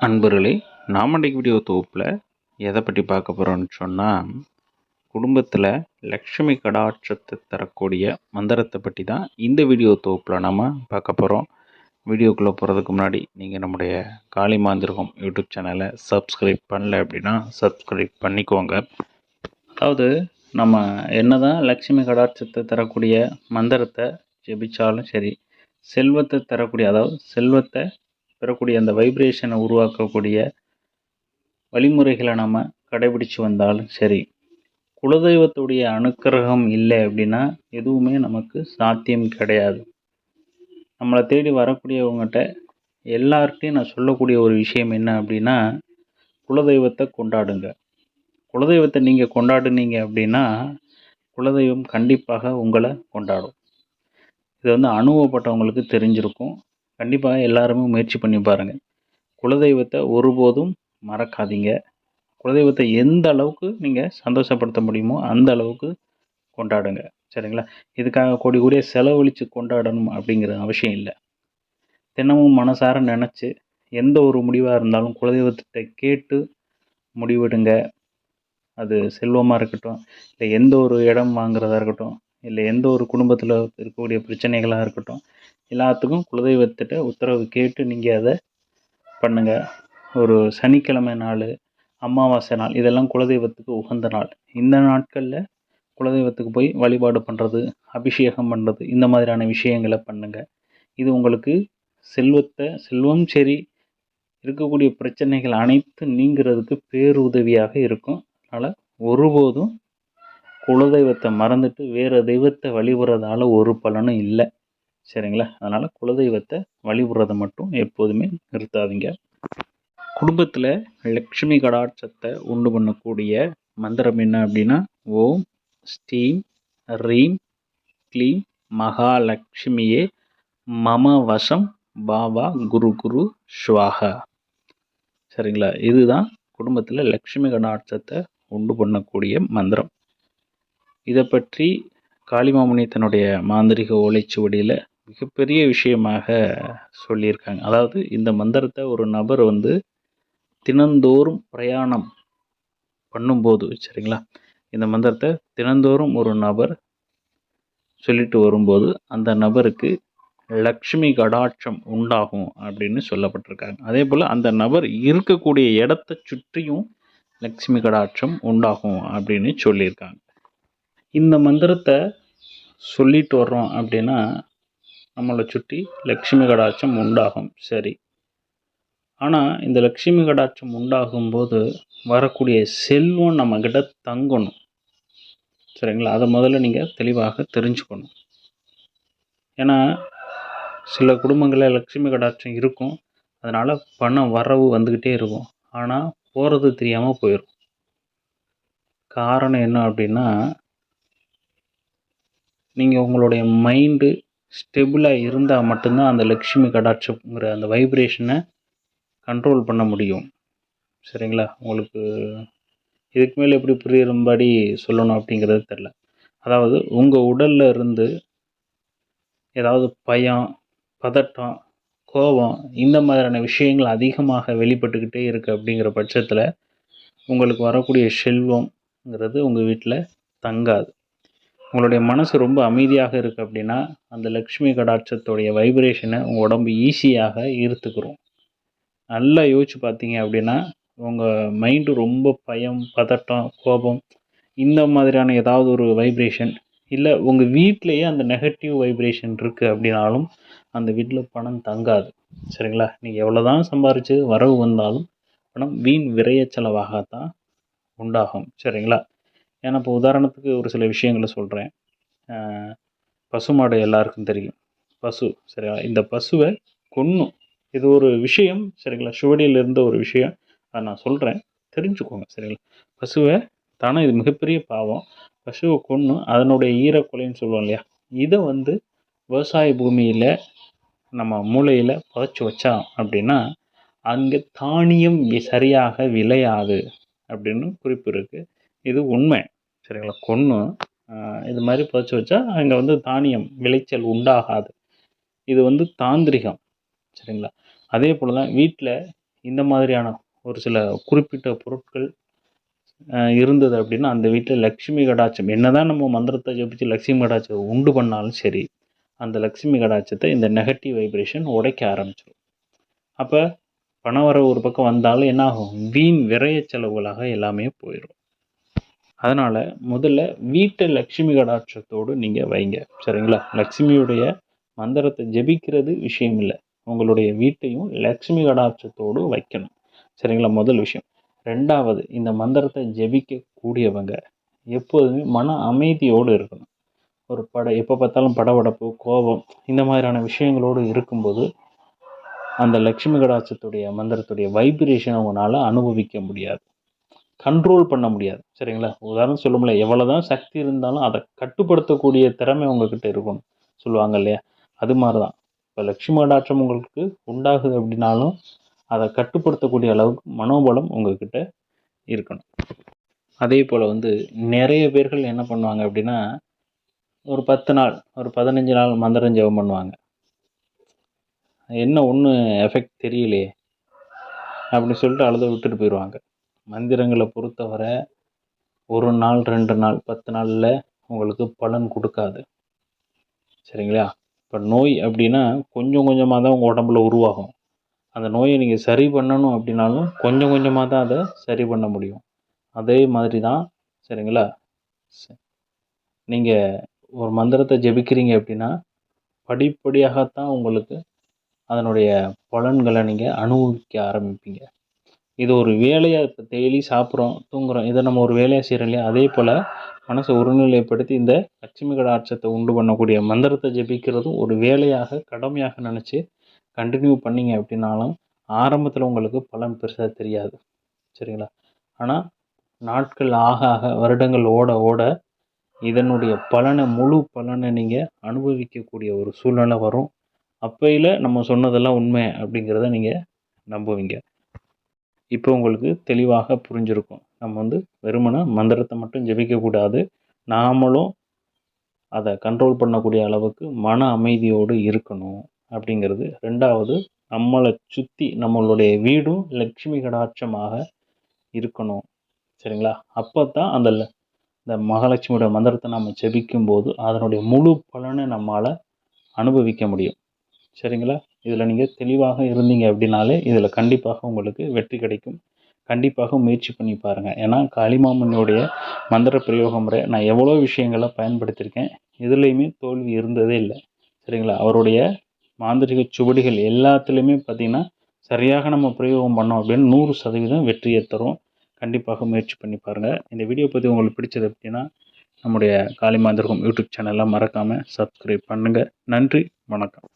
அன்பர்களே நாம் அன்றைக்கு வீடியோ தொகுப்பில் எதை பற்றி பார்க்க போகிறோம்னு சொன்னால் குடும்பத்தில் லக்ஷ்மி கடாட்சத்தை தரக்கூடிய மந்திரத்தை பற்றி தான் இந்த வீடியோ தொகுப்பில் நாம் பார்க்க போகிறோம் வீடியோக்குள்ளே போகிறதுக்கு முன்னாடி நீங்கள் நம்முடைய காளி மாந்திரகம் யூடியூப் சேனலை சப்ஸ்கிரைப் பண்ணல அப்படின்னா சப்ஸ்கிரைப் பண்ணிக்கோங்க. அதாவது நம்ம என்ன தான் லக்ஷ்மி கடாட்சத்தை தரக்கூடிய மந்திரத்தை ஜெபிச்சாலும் சரி செல்வத்தை தரக்கூடிய அதாவது செல்வத்தை பெறக்கூடிய அந்த வைப்ரேஷனை உருவாக்கக்கூடிய வழிமுறைகளை நம்ம கடைபிடிச்சு வந்தாலும் சரி குலதெய்வத்துடைய அனுக்கிரகம் இல்லை அப்படின்னா எதுவுமே நமக்கு சாத்தியம் கிடையாது. நம்மளை தேடி வரக்கூடியவங்ககிட்ட எல்லார்கிட்டையும் நான் சொல்லக்கூடிய ஒரு விஷயம் என்ன அப்படின்னா குலதெய்வத்தை கொண்டாடுங்க. குலதெய்வத்தை நீங்கள் கொண்டாடுனீங்க அப்படின்னா குலதெய்வம் கண்டிப்பாக உங்களை கொண்டாடும். இது வந்து அனுபவப்பட்டவங்களுக்கு தெரிஞ்சிருக்கும். கண்டிப்பாக எல்லாருமே முயற்சி பண்ணி பாருங்கள் குலதெய்வத்தை ஒருபோதும் மறக்காதீங்க. குலதெய்வத்தை எந்த அளவுக்கு நீங்கள் சந்தோஷப்படுத்த முடியுமோ அந்த அளவுக்கு கொண்டாடுங்க. சரிங்களா? இதுக்காக கோடி கோடியாக செலவழித்து கொண்டாடணும் அப்படிங்கிற அவசியம் இல்லை. தினமும் மனசார நினச்சி எந்த ஒரு முடிவாக இருந்தாலும் குலதெய்வத்திட்ட கேட்டு முடிவெடுங்க. அது செல்வமாக இருக்கட்டும் இல்லை எந்த ஒரு இடம் வாங்குறதா இருக்கட்டும் இல்லை எந்த ஒரு குடும்பத்தில் இருக்கக்கூடிய பிரச்சனைகளாக இருக்கட்டும் எல்லாத்துக்கும் குலதெய்வத்திட்ட உத்தரவு கேட்டு நீங்கள் அதை பண்ணுங்கள் ஒரு சனிக்கிழமை நாள் அமாவாசை நாள் இதெல்லாம் குலதெய்வத்துக்கு உகந்த நாள். இந்த நாட்களில் குலதெய்வத்துக்கு போய் வழிபாடு பண்ணுறது அபிஷேகம் பண்ணுறது இந்த மாதிரியான விஷயங்களை பண்ணுங்கள் இது உங்களுக்கு செல்வத்தை செல்வம் சரி இருக்கக்கூடிய பிரச்சனைகள் அனைத்து நீங்கிறதுக்கு பேருதவியாக இருக்கும். அதனால் ஒருபோதும் குலதெய்வத்தை மறந்துட்டு வேறு தெய்வத்தை வழிபடுறதால ஒரு பலனும் இல்லை. சரிங்களா? அதனால் குலதெய்வத்தை வழிபடுறதை மட்டும் எப்போதுமே நிறுத்தாதீங்க. குடும்பத்தில் லக்ஷ்மி கடாட்சத்தை உண்டு பண்ணக்கூடிய மந்திரம் என்ன அப்படின்னா ஓம் ஸ்டீம் ரீம் க்ளீம் மகாலட்சுமியே மம வசம் பாபா குரு குரு ஸ்வாகா சரிங்களா? இதுதான் குடும்பத்தில் லக்ஷ்மி கடாட்சத்தை உண்டு பண்ணக்கூடிய மந்திரம். இதை பற்றி காளிமாமுனி தன்னுடைய மாந்திரிக ஓலைச்சுவடியில் மிகப்பெரிய விஷயமாக சொல்லியிருக்காங்க. அதாவது இந்த மந்திரத்தை ஒரு நபர் வந்து தினந்தோறும் பிரயாணம் பண்ணும்போது சரிங்களா? இந்த மந்திரத்தை தினந்தோறும் ஒரு நபர் சொல்லிட்டு வரும்போது அந்த நபருக்கு லக்ஷ்மி கடாட்சம் உண்டாகும் அப்படின்னு சொல்லப்பட்டிருக்காங்க. அதே போல் அந்த நபர் இருக்கக்கூடிய இடத்த சுற்றியும் லக்ஷ்மி கடாட்சம் உண்டாகும் அப்படின்னு சொல்லியிருக்காங்க. இந்த மந்திரத்தை சொல்லிட்டு வர்றோம் அப்படின்னா நம்மளை சுற்றி லக்ஷ்மி கடாட்சம் உண்டாகும். சரி. ஆனால் இந்த லக்ஷ்மி கடாட்சம் உண்டாகும்போது வரக்கூடிய செல்வம் நம்மக்கிட்ட தங்கணும். சரிங்களா? அதை முதல்ல நீங்கள் தெளிவாக தெரிஞ்சுக்கணும். ஏன்னா சில குடும்பங்களில் லக்ஷ்மி கடாட்சம் இருக்கும். அதனால் பணம் வரவு வந்துக்கிட்டே இருக்கும். ஆனால் போகிறது தெரியாமல் போயிடும் காரணம் என்ன அப்படின்னா நீங்கள் உங்களுடைய மைண்டு ஸ்டெபிளாக இருந்தால் மட்டும்தான் அந்த லக்ஷ்மி கடாட்சம்ங்கிற அந்த வைப்ரேஷனை கண்ட்ரோல் பண்ண முடியும். சரிங்களா? உங்களுக்கு இதுக்கு மேலே எப்படி புரியும்படி சொல்லணும் அப்படிங்கிறது தெரில அதாவது உங்கள் உடலில் இருந்து ஏதாவது பயம் பதட்டம் கோபம் இந்த மாதிரியான விஷயங்கள் அதிகமாக வெளிப்பட்டுக்கிட்டே இருக்குது அப்படிங்கிற பட்சத்தில் உங்களுக்கு வரக்கூடிய செல்வம்ங்கிறது உங்கள் வீட்டில் தங்காது. உங்களுடைய மனசு ரொம்ப அமைதியாக இருக்குது அப்படின்னா அந்த லக்ஷ்மி கடாட்சத்துடைய வைப்ரேஷனை உங்கள் உடம்பு ஈஸியாக ஈர்த்துக்கிறோம் நல்லா யோசிச்சு பார்த்தீங்க அப்படின்னா உங்கள் மைண்டு ரொம்ப பயம் பதட்டம் கோபம் இந்த மாதிரியான ஏதாவது ஒரு வைப்ரேஷன் இல்லை உங்கள் வீட்டிலையே அந்த நெகட்டிவ் வைப்ரேஷன் இருக்குது அப்படின்னாலும் அந்த வீட்டில் பணம் தங்காது. சரிங்களா? நீங்கள் எவ்வளோ தான் சம்பாரித்து வரவு வந்தாலும் பணம் வீண் விரைய செலவாகத்தான் உண்டாகும். சரிங்களா? ஏன்னா இப்போ உதாரணத்துக்கு ஒரு சில விஷயங்களை சொல்கிறேன் பசுமாடு எல்லாருக்கும் தெரியும். பசு சரியா? இந்த பசுவை கொன்னும். இது ஒரு விஷயம் சரிங்களா? சுவடியில் இருந்த ஒரு விஷயம். அதை நான் சொல்கிறேன் தெரிஞ்சுக்கோங்க சரிங்களா? பசுவை தானே இது மிகப்பெரிய பாவம். பசுவை கொன்று அதனுடைய ஈரக்குலைன்னு சொல்லுவோம் இல்லையா? இதை வந்து விவசாய பூமியில் நம்ம மூளையில் புதைச்சி வச்சோம் அப்படின்னா அங்கே தானியம் சரியாக விளையாது அப்படின்னு குறிப்பு இருக்குது இது உண்மை. சரிங்களா? கொன்று இது மாதிரி புதைச்சி வச்சா அங்கே வந்து தானியம் விளைச்சல் உண்டாகாது. இது வந்து தாந்திரிகம். சரிங்களா? அதே போல் தான் வீட்டில் இந்த மாதிரியான ஒரு சில குறிப்பிட்ட பொருட்கள் இருந்தது அப்படின்னா அந்த வீட்டில் லக்ஷ்மி கடாட்சம். என்னதான் நம்ம மந்திரத்தை ஜபிச்சு லக்ஷ்மி கடாட்சம் உண்டு பண்ணாலும் சரி அந்த லக்ஷ்மி கடாட்சத்தை இந்த நெகட்டிவ் வைப்ரேஷன் உடைக்க ஆரம்பிச்சிடும் அப்போ பணம் வர ஒரு பக்கம் வந்தாலும் என்ன ஆகும் வீண் விரைய செலவுகளாக எல்லாமே போயிடும் அதனால் முதல்ல வீட்டை லக்ஷ்மி கடாட்சத்தோடு நீங்கள் வைங்க. சரிங்களா? லக்ஷ்மியுடைய மந்திரத்தை ஜெபிக்கிறது விஷயம் இல்லை. உங்களுடைய வீட்டையும் லக்ஷ்மி கடாட்சத்தோடு வைக்கணும். சரிங்களா? முதல் விஷயம். ரெண்டாவது இந்த மந்திரத்தை ஜெபிக்க கூடியவங்க எப்போதுமே மன அமைதியோடு இருக்கணும். ஒரு பட எப்போ பார்த்தாலும் படபடப்பு கோபம் இந்த மாதிரியான விஷயங்களோடு இருக்கும்போது அந்த லக்ஷ்மி கடாட்சத்துடைய மந்திரத்துடைய வைப்ரேஷன் அவங்களால அனுபவிக்க முடியாது. கண்ட்ரோல் பண்ண முடியாது. சரிங்களா? உதாரணம் சொல்ல முடியல. எவ்வளோதான் சக்தி இருந்தாலும் அதை கட்டுப்படுத்தக்கூடிய திறமை உங்ககிட்ட இருக்கணும். சொல்லுவாங்க இல்லையா? அது மாதிரி தான் இப்போ லக்ஷ்மி கடாட்சம் உங்களுக்கு உண்டாகுது அப்படின்னாலும் அதை கட்டுப்படுத்தக்கூடிய அளவுக்கு மனோபலம் உங்ககிட்ட இருக்கணும். அதே போல் வந்து நிறைய பேர்கள் என்ன பண்ணுவாங்க அப்படின்னா ஒரு பத்து நாள் ஒரு பதினஞ்சு நாள் மந்திரம் ஜெபம் பண்ணுவாங்க. என்ன ஒன்றும் எஃபெக்ட் தெரியலையே அப்படின்னு சொல்லிட்டு அழுத விட்டுட்டு போயிடுவாங்க. மந்திரங்களை பொறுத்தவரை ஒரு நாள் ரெண்டு நாள் பத்து நாளில் உங்களுக்கு பலன் கொடுக்காது. சரிங்களா? இப்போ நோய் அப்படின்னா கொஞ்சம் கொஞ்சமாக தான் உங்கள் உடம்புல உருவாகும். அந்த நோயை நீங்கள் சரி பண்ணணும் அப்படின்னாலும் கொஞ்சம் கொஞ்சமாக தான் அதை சரி பண்ண முடியும். அதே மாதிரி தான் சரிங்களா? நீங்கள் ஒரு மந்திரத்தை ஜெபிக்கிறீங்க அப்படின்னா படிப்படியாகத்தான் உங்களுக்கு அதனுடைய பலன்களை நீங்கள் அனுபவிக்க ஆரம்பிப்பீங்க. இது ஒரு வேலையாக இப்போ டெய்லி சாப்பிட்றோம் தூங்குறோம். இதை நம்ம ஒரு வேலையாக செய்கிறோம் இல்லையா? அதே போல் மனசை ஒருநிலைப்படுத்தி இந்த லட்சுமி கடாட்சத்தை உண்டு பண்ணக்கூடிய மந்திரத்தை ஜெபிக்கிறதும் ஒரு வேலையாக கடமையாக நினச்சி கண்டினியூ பண்ணீங்க அப்படின்னாலும் ஆரம்பத்தில் உங்களுக்கு பலன் பெருசாக தெரியாது. சரிங்களா? ஆனால் நாட்கள் ஆக ஆக வருடங்கள் ஓட ஓட இதனுடைய பலனை முழு பலனை நீங்கள் அனுபவிக்கக்கூடிய ஒரு சூழ்நிலை வரும். அப்பையில் நம்ம சொன்னதெல்லாம் உண்மை அப்படிங்கிறத நீங்கள் நம்புவீங்க. இப்போ உங்களுக்கு தெளிவாக புரிஞ்சிருக்கும். நம்ம வந்து வெறுமனை மந்திரத்தை மட்டும் ஜெபிக்கக்கூடாது. நாமளும் அதை கண்ட்ரோல் பண்ணக்கூடிய அளவுக்கு மன அமைதியோடு இருக்கணும் அப்படிங்கிறது. ரெண்டாவது நம்மளை சுற்றி நம்மளுடைய வீடும் லக்ஷ்மி கடாட்சமாக இருக்கணும். சரிங்களா? அப்போ தான் அந்த இந்த மகாலட்சுமியோட மந்திரத்தை நம்ம ஜெபிக்கும்போது அதனுடைய முழு பலனை நம்மால் அனுபவிக்க முடியும். சரிங்களா? இதில் நீங்கள் தெளிவாக இருந்தீங்க அப்படின்னாலே இதில் கண்டிப்பாக உங்களுக்கு வெற்றி கிடைக்கும். கண்டிப்பாக முயற்சி பண்ணி பாருங்கள் ஏன்னா காளிமாமனுடைய மந்திர பிரயோக முறை நான் எவ்வளோ விஷயங்களை பயன்படுத்தியிருக்கேன். இதுலேயுமே தோல்வி இருந்ததே இல்லை. சரிங்களா? அவருடைய மாந்திரிக சுவடிகள் எல்லாத்துலேயுமே பார்த்தீங்கன்னா சரியாக நம்ம பிரயோகம் பண்ணோம் அப்படின்னு நூறு சதவீதம் வெற்றியை தரும். கண்டிப்பாக முயற்சி பண்ணி பாருங்கள் இந்த வீடியோ பற்றி உங்களுக்கு பிடிச்சது அப்படின்னா நம்முடைய காளிமாந்திரகம் யூடியூப் சேனலை மறக்காமல் சப்ஸ்கிரைப் பண்ணுங்கள் நன்றி வணக்கம்.